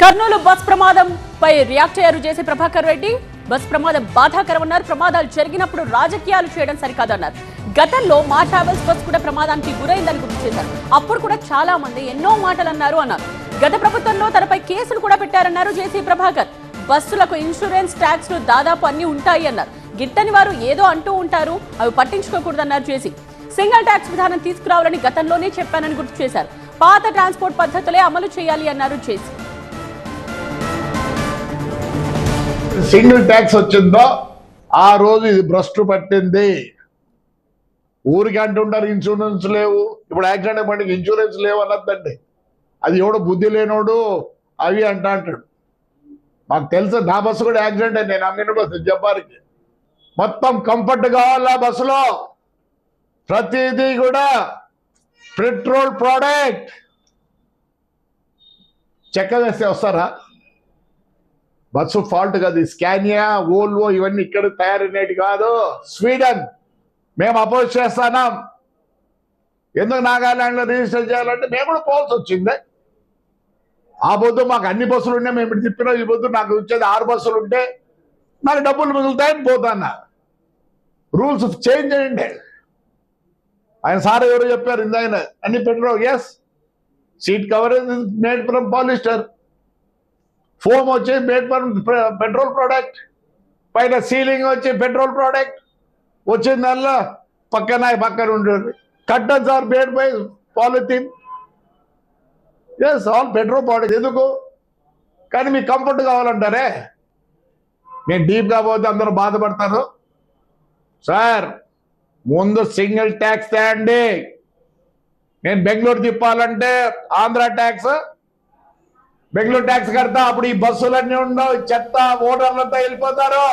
Kurnool bus ప్రమాదంపై react అయ్యారు JC Prabhakar Reddy. Bus ప్రమాదం బాధాకరమన్నారు. ప్రమాదాలు జరిగినప్పుడు రాజకీయాలు చేయడం సరికాదన్నారు. గతంలో మా ట్రావెల్స్ బస్ కూడా ప్రమాదానికి గురైందని గుర్తు చేశారు. అప్పుడు కూడా చాలా మంది ఎన్నో మాటలు అన్నారు. అన్నారు గత ప్రభుత్వంలో తనపై కేసులు కూడా పెట్టారన్నారు జేసీ ప్రభాకర్. బస్సులకు ఇన్సూరెన్స్ ట్యాక్స్ దాదాపు అన్ని ఉంటాయి అన్నారు. గిట్టని వారు ఏదో అంటూ ఉంటారు. అవి పట్టించుకోకూడదన్నారు జేసీ. సింగిల్ ట్యాక్స్ విధానం తీసుకురావాలని గతంలోనే చెప్పానని గుర్తు చేశారు. పాత ట్రాన్స్పోర్ట్ పద్ధతులే అమలు చేయాలి అన్నారు జేసీ. సింగిల్ ట్యాక్స్ వచ్చిందో ఆ రోజు ఇది భ్రష్టు పట్టింది. ఊరికి అంటుంటారు ఇన్సూరెన్స్ లేవు. ఇప్పుడు యాక్సిడెంట్ బండికి ఇన్సూరెన్స్ లేవు అన్నదండి. అది ఎవడు బుద్ధి లేనోడు అవి అంటా అంటాడు. మాకు తెలుసు నా బస్సు కూడా యాక్సిడెంట్ అయింది నేను అమ్మిన బస్సు జబ్బారికి. మొత్తం కంఫర్ట్ కావాలా బస్సులో. ప్రతిదీ కూడా పెట్రోల్ ప్రోడక్ట్ చెక్క వేస్తే వస్తారా? బస్సు ఫాల్ట్ కాదు. స్కానియా ఓల్వో ఇవన్నీ ఇక్కడ తయారైనవి కాదు. స్వీడన్ మేము అపోజ్ చేస్తున్నాం. ఎందుకు నాగాలాండ్లో రిజిస్టర్ చేయాలంటే మేము కూడా పోవాల్సి వచ్చింది. ఆ పొద్దు మాకు అన్ని బస్సులు ఉన్నాయి మేము ఇప్పుడు తిప్పినా ఈ పొద్దు నాకు వచ్చేది ఆరు బస్సులు ఉంటే నాకు డబ్బులు మిగులుతాయని పోతాన్నా. రూల్స్ చేంజ్ చేయండి. ఆయన సార్ ఎవరు చెప్పారు ఇందాయన. అన్ని petrol yes seat coverage made from polyester. Foam వచ్చి మేడ్ పెట్రోల్ ప్రోడక్ట్ పైన సీలింగ్ వచ్చి పెట్రోల్ ప్రోడక్ట్ వచ్చిన దానిలో పక్కన పక్కన ఉండేది. కట్ట sir made by polythene. Yes all petrol product ఎందుకు? కానీ మీకు కంఫర్ట్ కావాలంటారే? నేను డీప్గా పోతే అందరూ బాధపడతారు. సార్ ముందు సింగిల్ ట్యాక్స్ తేండి నేను బెంగళూరు తిప్పాలంటే ఆంధ్ర ట్యాక్స్ బెంగళూరు ట్యాక్స్ కడతా అప్పుడు ఈ బస్సులన్నీ ఉండవు చెత్త ఓటర్లంతా వెళ్ళిపోతారు.